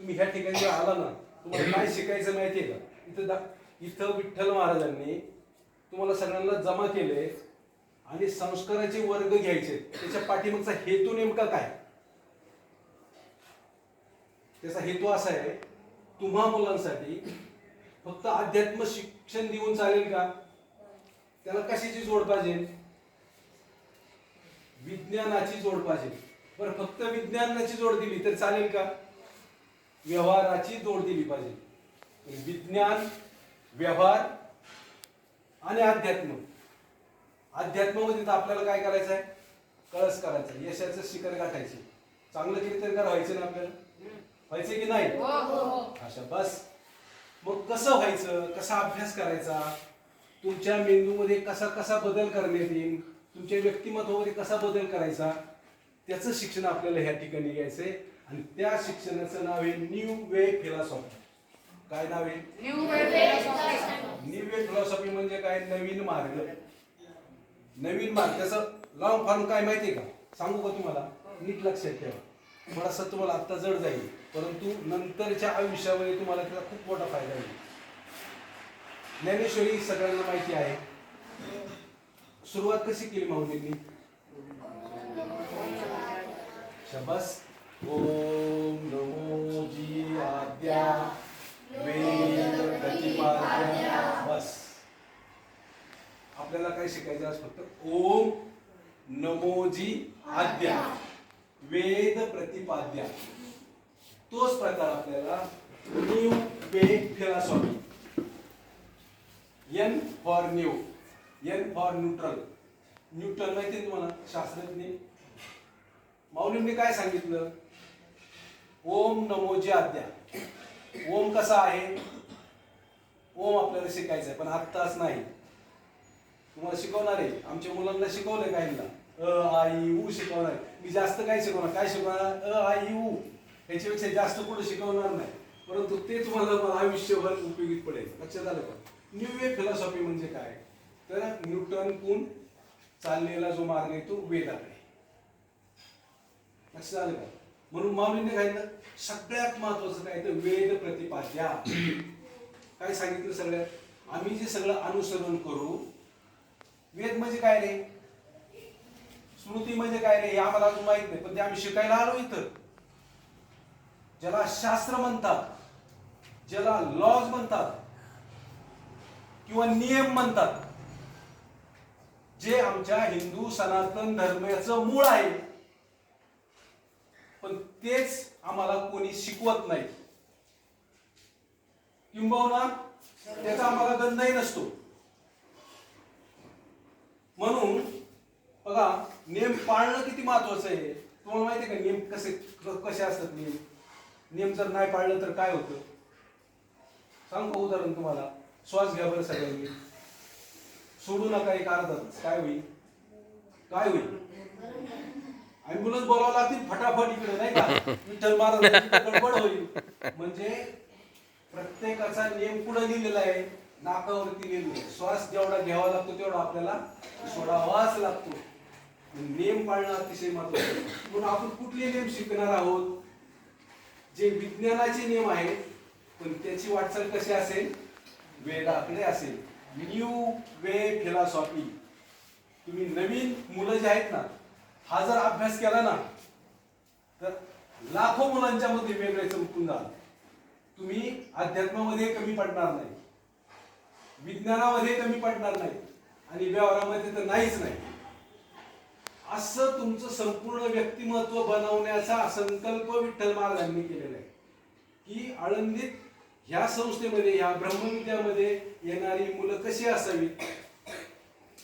तुम्ही ह्या ठिकाणी जर आला ना तुम्हाला काय शिकायचं माहितीये का? इथं दा इथं विठ्ठल महाराजांनी तुम्हाला सगळ्यांना जमा केले आणि संस्काराचे वर्ग घ्यायचे. त्याच्या पाठीमागचा हेतू नेमका काय? त्याचा हेतू असा आहे तुम्हा मुलांसाठी फक्त अध्यात्म शिक्षण देऊन चालेल का? त्याला कशाची जोड पाहिजे? विज्ञानाची जोड पाहिजे. बरं फक्त विज्ञानाची जोड दिली तर चालेल का? व्यवहाराची जोड दिली पाहिजे. विज्ञान व्यवहार आणि अध्यात्म. अध्यात्मामध्ये तर आपल्याला काय करायचं आहे कळस करायचं यशाचं शिखर गाठायचे. चांगलं कीर्तनकार व्हायचं ना आपल्याला? व्हायचं की नाही? अशा बस. मग कसं व्हायचं? कसा अभ्यास करायचा? तुमच्या मेंदूमध्ये कसा कसा बदल करण्यात येईल तुमच्या व्यक्तिमत्वामध्ये कसा बदल करायचा? त्याचं शिक्षण आपल्याला ह्या ठिकाणी घ्यायचंय. आणि त्या शिक्षणाचं नाव आहे न्यू वे फिलॉसॉफी. काय नाव आहे? New way philosophy. म्हणजे काय? नवीन मार्ग. नवीन मार्ग. त्याचं लॉंग फॉर्म काय माहितीये का? सांगू का तुम्हाला? नीट लक्षात ठेवा. थोडासा तुम्हाला आत्ता जड जाईल. परंतु नंतरच्या आयुष्यामध्ये तुम्हाला त्याचा खूप मोठा फायदा होईल. ज्ञानेश्वरी सगळ्यांना माहिती आहे. सुरुवात कशी केली माऊलींनी? शबस. ओम नमो जी आद्या वेद प्रतिपाद्या बस. आपल्याला काय शिकायचं आज फक्त? ओम नमोजी आद्या वेद प्रतिपाद्या तोच प्रकार आपल्याला new Ved philosophy N for new N for neutral neutral माहिती तुम्हाला? शास्त्रज्ञ. माऊलींनी काय सांगितलं? ओम नमोजी आद्या. ओम कसा आहे? ओम आपल्याला शिकायचा आहे पण आत्ताच नाही. तुम्हाला शिकवणार आहे? आमच्या मुलांना शिकवलंय काहींना. अ आई ऊ शिकवणार आहे. मी जास्त काय शिकवणार? काय शिकवणार? अ आई उ याच्यापेक्षा जास्त कुठं शिकवणार नाही. परंतु ते तुम्हाला मला आयुष्यभर उपयोगी पडेल. लक्षात आलं का? न्यू वे फिलॉसॉफी म्हणजे काय? तर न्यूटन कून चाललेला जो मार्ग आहे तो वेदाकडे लक्षात आलं का? म्हणून माऊलीने काय सगळ्यात महत्वाचं काय तर वेद प्रतिपाद्या. काय सांगितलं सगळ्यात? आम्ही जे सगळं अनुसरण करू वेद म्हणजे काय रे? स्मृती म्हणजे काय रे? हे आम्हाला अजून माहीत नाही पण ते आम्ही शिकायला आलो इथं. ज्याला शास्त्र म्हणतात ज्याला लॉज म्हणतात किंवा नियम म्हणतात जे आमच्या हिंदू सनातन धर्माचं मूळ आहे. तेच आम्हाला कोणी शिकवत नाही. किंबहुना त्याचा आम्हाला गंधही नसतो. म्हणून बघा नियम पाळणं किती महत्वाचं आहे. तुम्हाला माहिती आहे का नियम कसे कसे असतात नियम नियम जर नाही पाळलं तर काय होतं? सांगू उदाहरण तुम्हाला. श्वास घ्या बरं सगळ्यांनी. सोडू नका एक अर्धा काय होईल? काय होईल? ऍम्ब्युलन्स बोलावं लागतील फटाफट इकडे नाही का? विठ्ठल महाराज गडबड होईल. म्हणजे प्रत्येकाचा नियम कुठं लिहिलेला आहे नाकावरती लिहिलेला आहे. श्वास जेवढा घ्यावा लागतो तेवढा आपल्याला सोडावाच लागतो. नियम पाळणं अतिशय महत्वाचं म्हणून आपण कुठले नियम शिकणार आहोत? जे विज्ञानाचे नियम आहेत पण त्याची वाटचाल कशी असेल? वेदाकडे असेल. New way philosophy. तुम्ही नवीन मुलं जे आहेत ना हा जर अभ्यास केला ना तर लाखो मुलांच्या मध्ये वेगळे उठून जाल तुम्ही अध्यात्मामध्ये कमी पडणार नाही. विज्ञानामध्ये कमी पडणार नाही. आणि व्यवहारामध्ये तर नाहीच नाही. असं तुमचं संपूर्ण व्यक्तिमत्व बनवण्याचा संकल्प विठ्ठल महाराजांनी केलेला आहे. की आळंदीत ह्या संस्थेमध्ये ह्या ब्रह्मविद्यामध्ये येणारी मुलं कशी असावी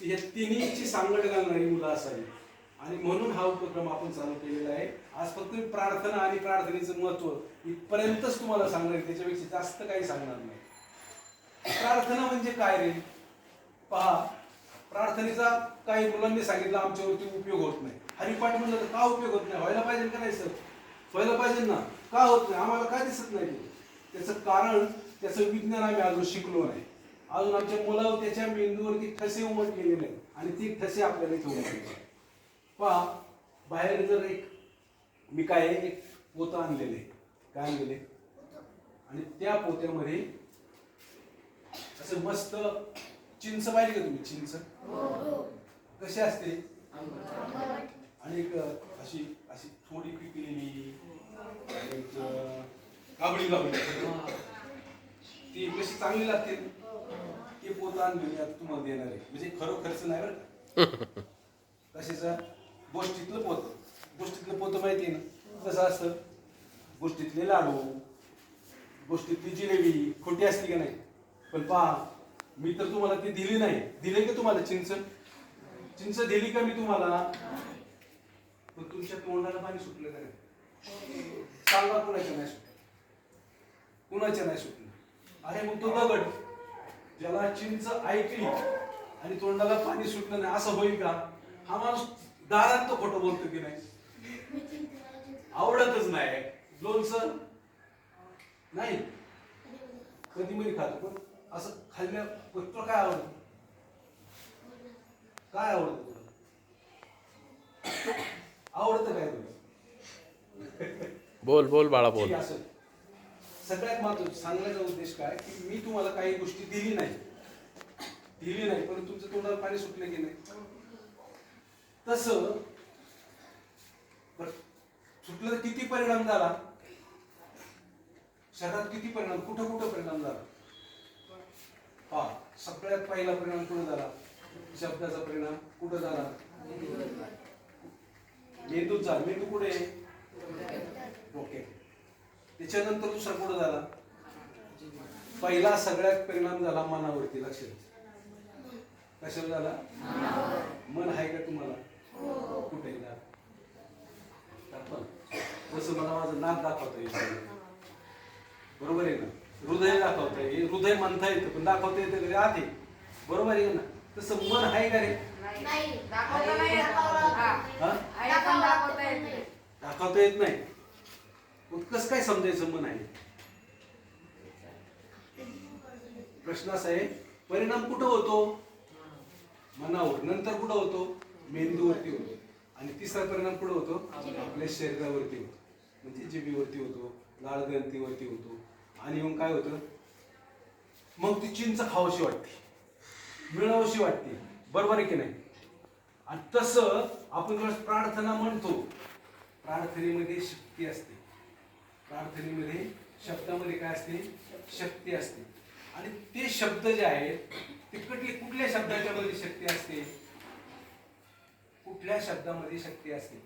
हे तिन्हीची सांगड घालणारी मुलं असावी आणि म्हणून हा उपक्रम आपण चालू केलेला आहे. आज फक्त मी प्रार्थना आणि प्रार्थनेचं महत्त्व इथपर्यंतच तुम्हाला सांगणार त्याच्यापेक्षा जास्त काही सांगणार नाही. प्रार्थना म्हणजे काय रे? पहा प्रार्थनेचा काही मुलांनी सांगितलं आमच्यावरती उपयोग होत नाही. हरिपाठ म्हणलं तर का उपयोग होत नाही? व्हायला पाहिजे का नाही सर? व्हायला पाहिजे ना. का होत नाही? आम्हाला का दिसत नाही? त्याचं कारण त्याचं विज्ञान आम्ही अजून शिकलो नाही. अजून आमच्या मुलावर त्याच्या मेंदूवरती ठसे उमटलेले नाही आणि ती ठसे आपल्याला इथे उमटले पहा बाहेर जर एक मी काय आहे, एक पोतं आणलेले काय आणलेले आणि त्या पोत्यामध्ये असं मस्त चिंच पाहिजे का तुम्ही? चिंच? कशी असते? आणि एक अशी अशी थोडी पिकलेली गाबडी गाबडी ती कशी चांगली लागते? ते पोत आणून मी आता तुम्हाला देणार आहे. म्हणजे खरोखरच नाही बरं कशाचं गोष्टीतलं पोत. गोष्टीतलं पोत माहिती आहे ना? कसं असतं? गोष्टीतले लाडू गोष्टीतली जिलेबी खोटी असते का नाही? पण पहा मी तर तुम्हाला ती दिली नाही. दिले का तुम्हाला चिंच? चिंच दिली का मी तुम्हाला? पण तुमच्या तोंडाला पाणी सुटलं का नाही? सांगा कुणाच्या नाही सुटलं? कुणाच्या नाही सुटलं? अरे मग तो दगड. ज्याला चिंच ऐकली आणि तोंडाला पाणी सुटलं नाही असं होईल का? हा माणूस दारात तो खोटं बोलतो की नाही? आवडतच नाही. लोणचं? नाही. कधी मध्ये खातो पण असं खाल्ल्या तुला काय आवडतं? काय आवडतं तुला? आवडतं काय तुला? बोल बोल बाळा बोल. असं. सगळ्यात महत्वाचं सांगण्याचा उद्देश काय? की मी तुम्हाला काही गोष्टी दिली नाही. दिली नाही पण तुमचं तोंडाला पाणी सुटले की नाही? तस सुटलं तर किती परिणाम झाला? शरीरात किती परिणाम कुठं कुठं परिणाम झाला? हा सगळ्यात पहिला परिणाम कुठं झाला? शब्दाचा परिणाम कुठं झाला? मेंदूचा मेंदू कुठे ओके. त्याच्यानंतर दुसरा कुठं झाला? पहिला सगळ्यात परिणाम झाला मनावरती लक्ष द्या. कशावर झाला मन आहे का तुम्हाला? कुठे? दाखवा. जसं मला माझं नाक दाखवता येईल बरोबर आहे ना? हृदय दाखवता येईल हृदय म्हणता येतं पण दाखवता येतं आत आहे. बरोबर आहे ना? तसं मन आहे का रे. हा. हा. दाखवता येत नाही? मग कसं काय समजायचं मन आहे? प्रश्न असा आहे परिणाम कुठं होतो? मनावर. नंतर कुठं होतो? मेंदूवरती होतो. आणि तिसरा परिणाम पुढे होतो? आपल्या शरीरावरती होतो. म्हणजे जिबीवरती होतो लाळ ग्रंथीवरती होतो. आणि मग काय होतं? मग ती चिंच खावशी वाटते. मिळावशी वाटते. बरोबर आहे की नाही? आणि तसं आपण प्रार्थना म्हणतो प्रार्थनेमध्ये शक्ती असते. प्रार्थनेमध्ये शब्दामध्ये काय असते? शक्ती असते. आणि ते शब्द जे आहेत ते कुठले कुठल्या शब्दाच्या मध्ये शक्ती असते? कुठल्या शब्दामध्ये शक्ती असते?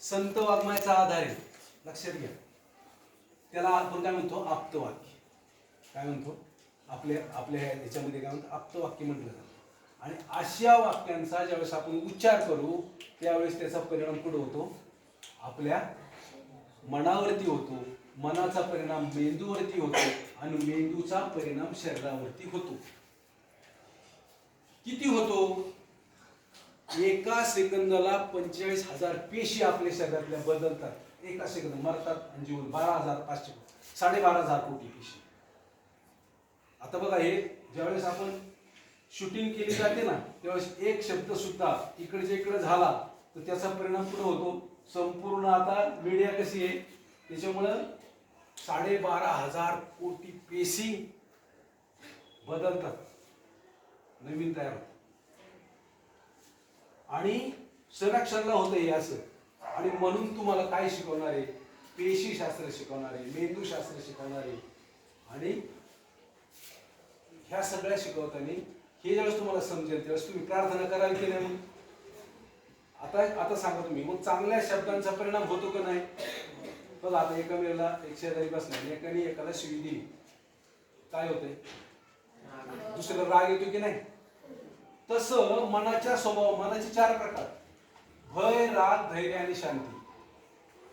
संत वाङ्मयाचा आधार आहे. लक्षात घ्या. त्याला आपण काय म्हणतो? आप्तवाक्य. काय म्हणतो? आपल्या आपल्या ह्या याच्यामध्ये काय म्हणतो? आप्तवाक्य म्हटलं जातं. आणि अशा वाक्यांचा ज्यावेळेस आपण उच्चार करू त्यावेळेस त्याचा परिणाम कुठं होतो? आपल्या मनावरती होतो. मनाचा परिणाम मेंदूवरती होतो आणि मेंदूचा परिणाम शरीरावरती होतो. किती होतो? एका सेकंदाला पंचेचाळीस हजार पेशी आपल्या शरीरातल्या बदलतात. एका सेकंद मरतात आणि जीवन बारा हजार पाचशे साडेबारा हजार कोटी पेशी. आता बघा हे ज्यावेळेस आपण शूटिंग केली जाते ना त्यावेळेस एक शब्द सुद्धा इकडच्या इकडे झाला तर त्याचा परिणाम कुठं होतो? संपूर्ण आता मीडिया कशी आहे? त्याच्यामुळं साडेबारा हजार कोटी पेशी बदलतात. नवीन तयार होतात. आणि संरक्षणला होतं हे असं. आणि म्हणून तुम्हाला काय शिकवणार आहे? पेशी शास्त्र शिकवणार आहे मेंदू शास्त्र शिकवणार आहे. आणि ह्या सगळ्या शिकवताना हे ज्यावेळेस तुम्हाला समजेल त्यावेळेस तुम्ही प्रार्थना कराल की नाही? मग? आता आता सांगा तुम्ही मग चांगल्या शब्दांचा परिणाम होतो का नाही? बघा आता एका वेळेला एक शेजारी बसणार एकाने एकाला शिवी दिली. काय होतंय? दुसऱ्याला राग येतो की नाही? तसं मनाच्या स्वभाव मनाचे चार प्रकार. भय राग धैर्य आणि शांती.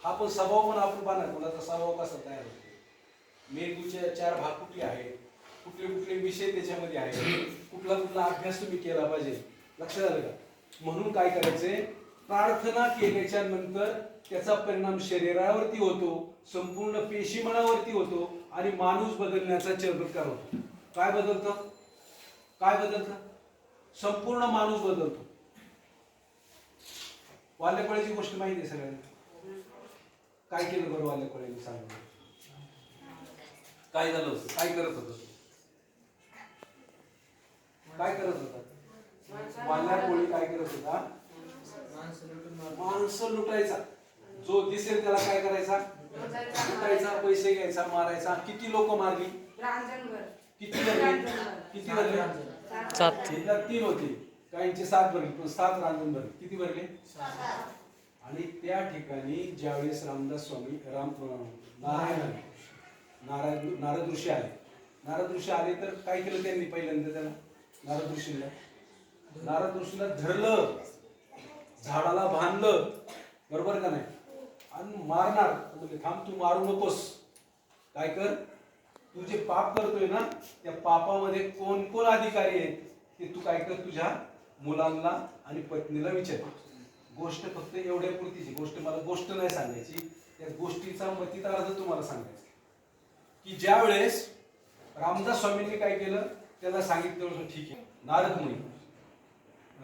हा पण स्वभाव पण आपण पाहणार. मुलाचा स्वभाव कसा तयार होतो? मेंदूचे चार भाग कुठले आहेत? कुठले कुठले विषय त्याच्यामध्ये आहेत? कुठला कुठला अभ्यास तुम्ही केला पाहिजे? लक्षात आलं का? म्हणून काय करायचंय प्रार्थना केल्याच्यानंतर त्याचा परिणाम शरीरावरती होतो संपूर्ण पेशी मनावरती होतो आणि माणूस बदलण्याचा चमत्कार होतो काय बदलतं? काय बदलतं? संपूर्ण माणूस बदलतो. वाल्यकोळ्याची गोष्ट माहिती आहे सगळ्यांना? काय केलं बरं वाल्यकोळ्याने सांगा? काय झालं होतं? काय करत होता? काय करत होता? वाल्यार कोळी काय करत होता? माणसं लुटायचा. जो दिसेल त्याला काय करायचा? लुटायचा पैसे घ्यायचा मारायचा. किती लोक मारली? किती किती सात. एकदा तीन होते. काहींचे सात भरले पण सात रांजण भरले. किती भरले? आणि त्या ठिकाणी ज्यावेळेस रामदास स्वामी राम नारायण आले. नारायण नारद ऋषी आले. नारद ऋषी आले तर काय केलं त्यांनी पहिल्यांदा त्याला? नारद ऋषीला नारद ऋषीला धरलं. झाडाला बांधलं. बरोबर का नाही? आणि मारणार. म्हणजे थांब तू मारू नकोस. काय कर? तू जे पाप करतोय ना त्या पापामध्ये कोण कोण अधिकारी आहेत ते तू काय कर तुझ्या मुलांना आणि पत्नीला विचार गोष्ट फक्त एवढ्या पुरतीची गोष्ट मला गोष्ट नाही सांगायची. त्या गोष्टीचा मतीचा अर्थ तुम्हाला सांगायचा की ज्या वेळेस रामदास स्वामींनी काय केलं त्याला सांगितलं ठीक आहे नारद मुनी